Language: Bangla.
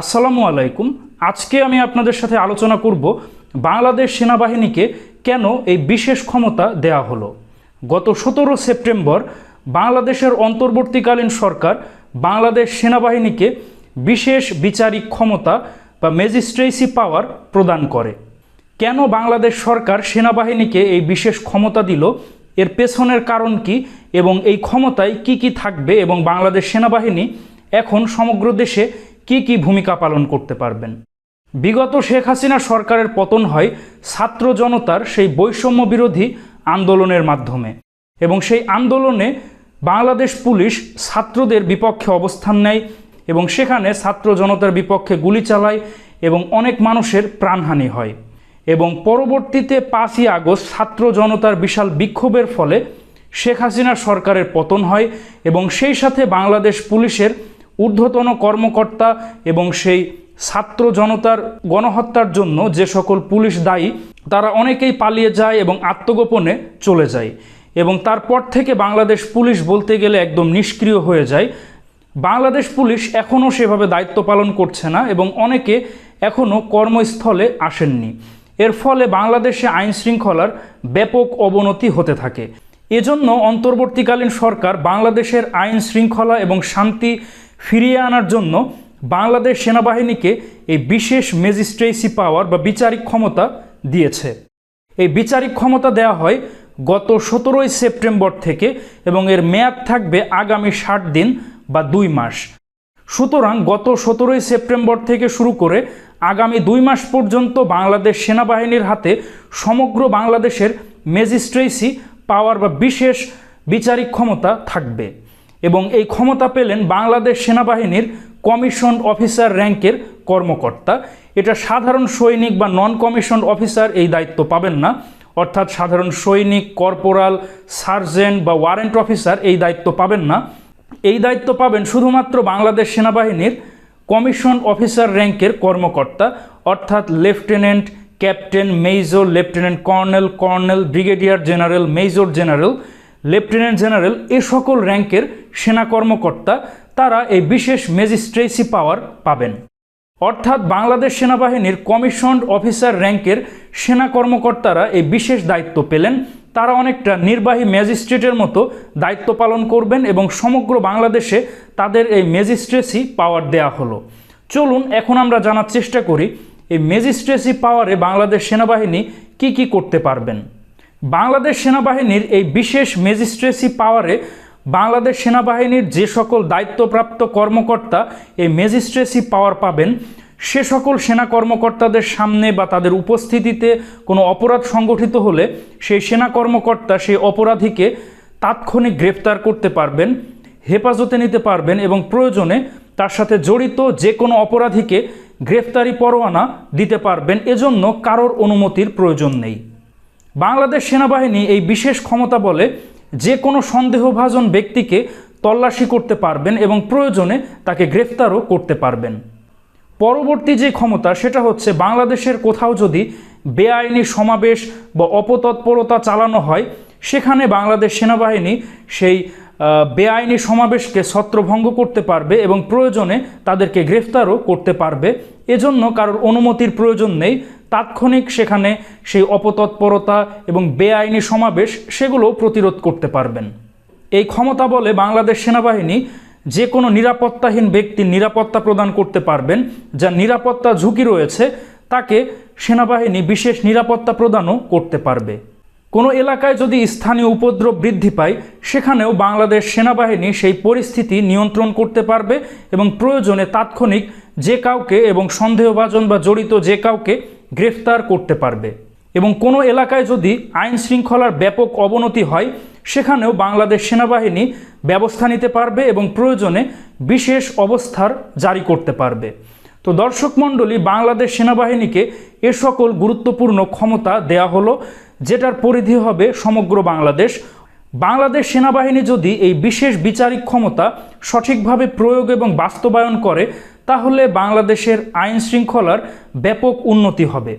আসসালামু আলাইকুম। আজকে আমি আপনাদের সাথে আলোচনা করব বাংলাদেশ সেনাবাহিনীকে কেন এই বিশেষ ক্ষমতা দেয়া হলো। গত সতেরো সেপ্টেম্বর বাংলাদেশের অন্তর্বর্তীকালীন সরকার বাংলাদেশ সেনাবাহিনীকে বিশেষ বিচারিক ক্ষমতা বা ম্যাজিস্ট্রেসি পাওয়ার প্রদান করে। কেন বাংলাদেশ সরকার সেনাবাহিনীকে এই বিশেষ ক্ষমতা দিল? এর পেছনের কারণ কি এবং এই ক্ষমতায় কি কি থাকবে এবং বাংলাদেশ সেনাবাহিনী এখন সমগ্র দেশে কি কি ভূমিকা পালন করতে পারবেন? বিগত শেখ হাসিনা সরকারের পতন হয় ছাত্র জনতার সেই বৈষম্য বিরোধী আন্দোলনের মাধ্যমে এবং সেই আন্দোলনে বাংলাদেশ পুলিশ ছাত্রদের বিপক্ষে অবস্থান নেয় এবং সেখানে ছাত্র জনতার বিপক্ষে গুলি চালায় এবং অনেক মানুষের প্রাণহানি হয় এবং পরবর্তীতে পাঁচই আগস্ট ছাত্র জনতার বিশাল বিক্ষোভের ফলে শেখ হাসিনা সরকারের পতন হয় এবং সেই সাথে বাংলাদেশ পুলিশের ঊর্ধ্বতন কর্মকর্তা এবং সেই ছাত্র জনতার গণহত্যার জন্য যে সকল পুলিশ দায়ী, তারা অনেকেই পালিয়ে যায় এবং আত্মগোপনে চলে যায়। এবং তারপর থেকে বাংলাদেশ পুলিশ বলতে গেলে একদম নিষ্ক্রিয় হয়ে যায়। বাংলাদেশ পুলিশ এখনও সেভাবে দায়িত্ব পালন করছে না এবং অনেকে এখনও কর্মস্থলে আসেননি। এর ফলে বাংলাদেশে আইন শৃঙ্খলার ব্যাপক অবনতি হতে থাকে। এজন্য অন্তর্বর্তীকালীন সরকার বাংলাদেশের আইন শৃঙ্খলা এবং শান্তি ফিরিয়ে আনার জন্য বাংলাদেশ সেনাবাহিনীকে এই বিশেষ ম্যাজিস্ট্রেসি পাওয়ার বা বিচারিক ক্ষমতা দিয়েছে। এই বিচারিক ক্ষমতা দেওয়া হয় গত সতেরোই সেপ্টেম্বর থেকে এবং এর মেয়াদ থাকবে আগামী ষাট দিন বা দুই মাস। সুতরাং গত সতেরোই সেপ্টেম্বর থেকে শুরু করে আগামী দুই মাস পর্যন্ত বাংলাদেশ সেনাবাহিনীর হাতে সমগ্র বাংলাদেশের ম্যাজিস্ট্রেসি পাওয়ার বা বিশেষ বিচারিক ক্ষমতা থাকবে। এবং এই ক্ষমতা পেলেন বাংলাদেশ সেনাবাহিনীর কমিশন অফিসার র্যাঙ্কের কর্মকর্তা। এটা সাধারণ সৈনিক বা নন কমিশন অফিসার এই দায়িত্ব পাবেন না। অর্থাৎ সাধারণ সৈনিক কর্পোরাল সার্জেন্ট বা ওয়ারেন্ট অফিসার এই দায়িত্ব পাবেন না। এই দায়িত্ব পাবেন শুধুমাত্র বাংলাদেশ সেনাবাহিনীর কমিশন অফিসার র্যাঙ্কের কর্মকর্তা, অর্থাৎ lieutenant, captain, major, lieutenant colonel colonel, brigadier general, major general lieutenant general এ সকল র্যাঙ্কের সেনা কর্মকর্তা, তারা এই বিশেষ ম্যাজিস্ট্রেসি পাওয়ার পাবেন। অর্থাৎ বাংলাদেশ সেনাবাহিনীর কমিশনড অফিসার র্যাঙ্কের সেনা কর্মকর্তারা এই বিশেষ দায়িত্ব পেলেন। তারা অনেকটা নির্বাহী ম্যাজিস্ট্রেটের মতো দায়িত্ব পালন করবেন এবং সমগ্র বাংলাদেশে তাদের এই ম্যাজিস্ট্রেসি পাওয়ার দেয়া হলো। চলুন, এখন আমরা জানার চেষ্টা করি, এই ম্যাজিস্ট্রেসি পাওয়ারে বাংলাদেশ সেনাবাহিনী কি কি করতে পারবেন। বাংলাদেশ সেনাবাহিনীর এই বিশেষ ম্যাজিস্ট্রেসি পাওয়ারে বাংলাদেশ সেনাবাহিনীর যে সকল দায়িত্বপ্রাপ্ত কর্মকর্তা এই ম্যাজিস্ট্রেসি পাওয়ার পাবেন, সে সকল সেনা কর্মকর্তাদের সামনে বা তাদের উপস্থিতিতে কোনো অপরাধ সংগঠিত হলে সেই সেনা কর্মকর্তা সেই অপরাধীকে তাৎক্ষণিক গ্রেফতার করতে পারবেন, হেফাজতে নিতে পারবেন এবং প্রয়োজনে তার সাথে জড়িত যে কোনো অপরাধীকে গ্রেফতারি পরোয়ানা দিতে পারবেন। এজন্য কারোর অনুমতির প্রয়োজন নেই। বাংলাদেশ সেনাবাহিনী এই বিশেষ ক্ষমতা বলে যে কোনো সন্দেহভাজন ব্যক্তিকে তল্লাশি করতে পারবেন এবং প্রয়োজনে তাকে গ্রেফতারও করতে পারবেন। পরবর্তী যে ক্ষমতা, সেটা হচ্ছে বাংলাদেশের কোথাও যদি বেআইনি সমাবেশ বা অপতৎপরতা চালানো হয়, সেখানে বাংলাদেশ সেনাবাহিনী সেই বেআইনি সমাবেশকে ছত্রভঙ্গ করতে পারবে এবং প্রয়োজনে তাদেরকে গ্রেফতারও করতে পারবে। এজন্য কারোর অনুমতির প্রয়োজন নেই। তাৎক্ষণিক সেখানে সেই অপতৎপরতা এবং বেআইনি সমাবেশ সেগুলো প্রতিরোধ করতে পারবেন। এই ক্ষমতা বলে বাংলাদেশ সেনাবাহিনী যে কোনো নিরাপত্তাহীন ব্যক্তির নিরাপত্তা প্রদান করতে পারবেন যার নিরাপত্তা ঝুঁকি রয়েছে, তাকে সেনাবাহিনী বিশেষ নিরাপত্তা প্রদানও করতে পারবে। কোনো এলাকায় যদি স্থানীয় উপদ্রব বৃদ্ধি পায়, সেখানেও বাংলাদেশ সেনাবাহিনী সেই পরিস্থিতি নিয়ন্ত্রণ করতে পারবে এবং প্রয়োজনে তাৎক্ষণিক যে কাউকে এবং সন্দেহভাজন বা জড়িত যে কাউকে গ্রেফতার করতে পারবে। এবং কোনো এলাকায় যদি আইন শৃঙ্খলার ব্যাপক অবনতি হয়, সেখানেও বাংলাদেশ সেনাবাহিনী ব্যবস্থা নিতে পারবে এবং প্রয়োজনে বিশেষ অবস্থার জারি করতে পারবে। তো দর্শক মণ্ডলী, বাংলাদেশ সেনাবাহিনীকে এ সকল গুরুত্বপূর্ণ ক্ষমতা দেয়া হলো, যেটার পরিধি হবে সমগ্র বাংলাদেশ। বাংলাদেশ সেনাবাহিনী যদি এই বিশেষ বিচারিক ক্ষমতা সঠিকভাবে প্রয়োগ এবং বাস্তবায়ন করে তাহলে বাংলাদেশের আইন শৃঙ্খলার ব্যাপক উন্নতি হবে।